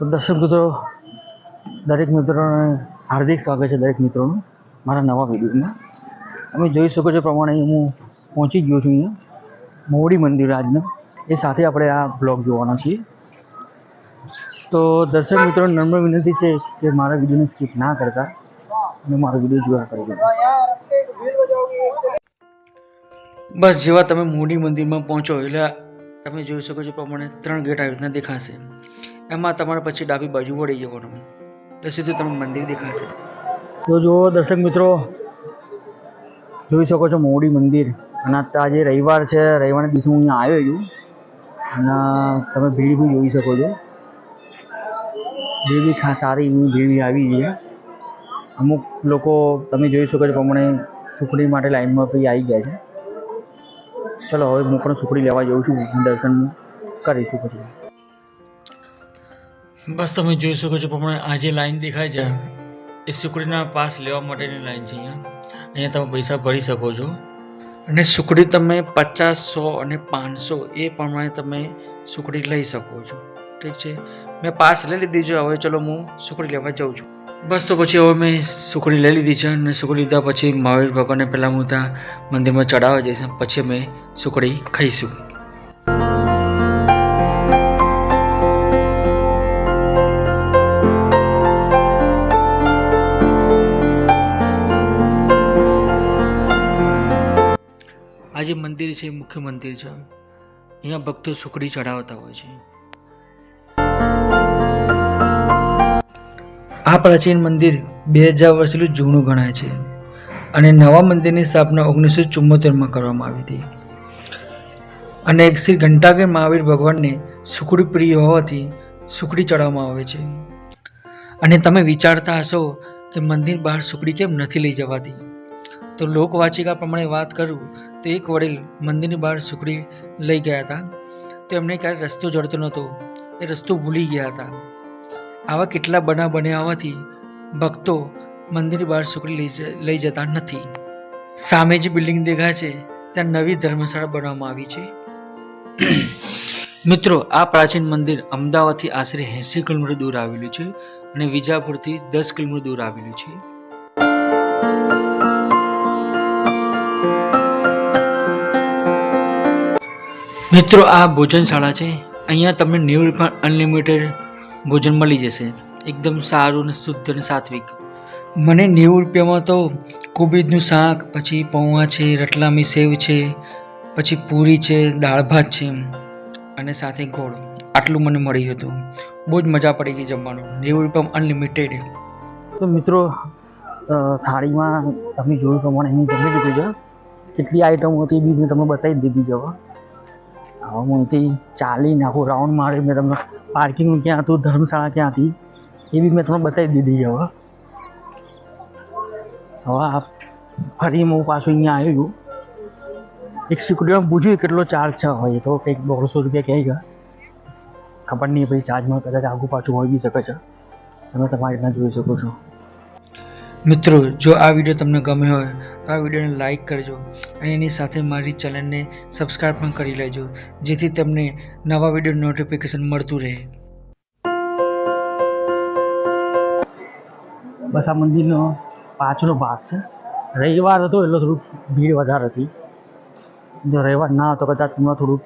તો દર્શક મિત્રો, દરેક મિત્રોને હાર્દિક સ્વાગત છે દરેક મિત્રોનું મારા નવા વિડીયોમાં. તમે જોઈ શકો છો પ્રમાણે હું પહોંચી ગયો છું અહીંયા, મોવડી મંદિર આજના. એ સાથે આપણે આ બ્લોગ જોવાના છીએ. તો દર્શક મિત્રો, નમ્ર વિનંતી છે કે મારા વિડીયોને સ્કીપ ના કરતા અને મારો વીડિયો જોયા કરજો. બસ જેવા તમે મોડી મંદિરમાં પહોંચો એટલે તમે જોઈ શકો છો પ્રમાણે ત્રણ ગેટ આવી રીતના દેખાશે. એમાં તમારે પછી ડાબી બાજુ વળી જવાનું એટલે સીધું તમને મંદિર દેખાશે. તો જુઓ દર્શક મિત્રો, જોઈ શકો છો મોડી મંદિર. અને આજે રવિવાર છે, રવિવારના દિવસે હું અહીંયા આવ્યો છું. અને તમે ભીડ બી જોઈ શકો છો. ભીડ બી ખાસ સારી એવી ભીડ આવી છે. અમુક લોકો, તમે જોઈ શકો છો પ્રમાણે સુખડી માટે લાઈનમાં પછી આવી ગયા છે. ચલો, હવે હું પણ સુખડી લેવા જાઉં છું દર્શન કરીશું પછી. બસ તમે જોઈ શકો છો પ્રમાણે આ જે લાઈન દેખાય છે, એ સુખડીના પાસ લેવા માટેની લાઈન છે અહીંયા. અહીંયા તમે પૈસા ભરી શકો છો. અને સુખડી તમે પચાસ સો અને પાંચસો એ પ્રમાણે તમે સુખડી લઈ શકો છો. ઠીક છે? મેં પાસ લઈ લીધી છે, હવે ચલો હું સુખડી લેવા જાઉં છું. બસ તો પછી હવે મેં સુખડી લઈ લીધી છે અને સુખડી લીધા પછી મહાવીર ભગવાનને પહેલાં હું ત્યાં મંદિરમાં ચડાવવા જઈશ પછી અમે સુખડી ખાઈશું. આ જે મંદિર છે, એ મુખ્ય મંદિર છે. અહીંયા ભક્તો સુખડી ચઢાવતા હોય છે. આ પ્રાચીન મંદિર બે હજાર વર્ષથી જૂનું ગણાય છે અને નવા મંદિરની સ્થાપના ઓગણીસો ચુમ્મોતેરમાં કરવામાં આવી હતી. અને શ્રી ઘંટાગર મહાવીર ભગવાનને સુખડી પ્રિય હોવાથી સુખડી ચડાવવામાં આવે છે. અને તમે વિચારતા હશો કે મંદિર બહાર સુખડી કેમ નથી લઈ જવાતી? તો લોકવાચિકા પ્રમાણે વાત કરું, તો એક વડીલ મંદિરની બહાર સુખડી લઈ ગયા હતા. તો એમને ક્યારે રસ્તો જડતો નહોતો, એ રસ્તો ભૂલી ગયા હતા. આવા કેટલા બનાવ બન્યા હોવાથી ભક્તો મંદિરની બહાર સુખડી લઈ જતા નથી. સામે જે બિલ્ડિંગ દેખાય છે, ત્યાં નવી ધર્મશાળા બનાવવામાં આવી છે. મિત્રો, આ પ્રાચીન મંદિર અમદાવાદથી આશરે એંસી કિલોમીટર દૂર આવેલું છે અને વિજાપુરથી દસ કિલોમીટર દૂર આવેલું છે. મિત્રો, આ ભોજનશાળા છે. અહીંયા તમને નેવું પણ અનલિમિટેડ ભોજન મળી જશે. એકદમ સારું અને શુદ્ધ અને સાત્વિક. મને નેવું રૂપિયામાં તો કોબીજનું શાક, પછી પૌવા છે રટલામી સેવ છે, પછી પૂરી છે, દાળ ભાત છે, અને સાથે ગોળ. આટલું મને મળ્યું હતું. બહુ જ મજા પડી ગઈ જમવાનું. નેવું રૂપિયામાં અનલિમિટેડ તો મિત્રો થાળીમાં તમે જોયું પ્રમાણે અહીં જમી દીધું છે. કેટલી આઈટમો હતી બી મેં તમને બતાવી દીધી છે હવે હું અહીંથી ચાલીને આખું રાઉન્ડ મારી મેં તમને પાર્કિંગ ક્યાં હતું, ધર્મશાળા ક્યાં હતી, એ બી મેં તમને બતાવી દીધી છે હવે. હવે ફરી હું પાછું અહીંયા આવ્યું એક સિક્યુરિટીમાં પૂછ્યું કેટલો ચાર્જ છે? હોય તો કંઈક દોઢસો રૂપિયા કહે છે. ખબર નહીં, પછી ચાર્જમાં કદાચ આગું પાછું હોઈ બી શકે છે. તમે તમારી રીતના જોઈ શકો છો. મિત્રો, જો આ વીડિયો તમને ગમે હોય, તો આ વિડીયોને લાઇક કરજો અને એની સાથે મારી ચેનલને સબસ્ક્રાઈબ પણ કરી લેજો, જેથી તમને નવા વીડિયો નોટિફિકેશન મળતું રહે. બસ આ મંદિરનો પાછળનો ભાગ છે. રવિવાર હતો એટલે થોડુંક ભીડ વધારે હતી. જો રવિવાર ના હતો કદાચ તમને થોડુંક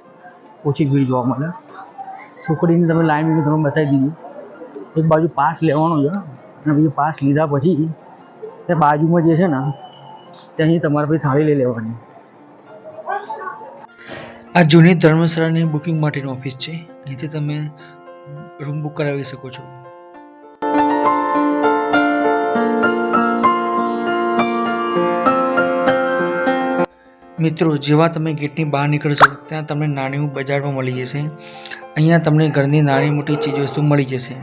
ઓછી ભીડ જોવા મળે. સુખડીની તમે લાઈન તમે બતાવી દીધી. એક બાજુ પાસ લેવાનો છે અને બીજું પાસ લીધા પછી તે બાજુમાં જે છે ને, ત્યાંથી તમારે પછી થાળી લઈ લેવાની. આ જૂની ધર્મશાળાની બુકિંગ માટેની ઓફિસ છે. અહીંથી તમે રૂમ બુક કરાવી શકો છો. મિત્રો, જેવા તમે ગેટની બહાર નીકળશો, ત્યાં તમને નાનું બજારમાં મળી જશે. અહીંયા તમને ઘરની નાની મોટી ચીજ વસ્તુ મળી જશે.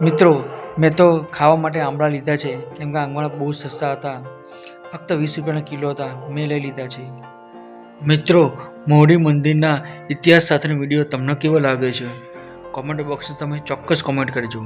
મિત્રો મેં તો ખાવા માટે આંબળા લીધા છે, કેમ કે આંબળા બહુ સસ્તા હતા. ફક્ત વીસ રૂપિયાના કિલો હતા, મેં લઈ લીધા છે. મિત્રો મોડી મંદિરના ઇતિહાસ સાથેનો વીડિયો તમને કેવો લાગે છે? કોમેન્ટ બોક્સમાં તમે ચોક્કસ કોમેન્ટ કરજો.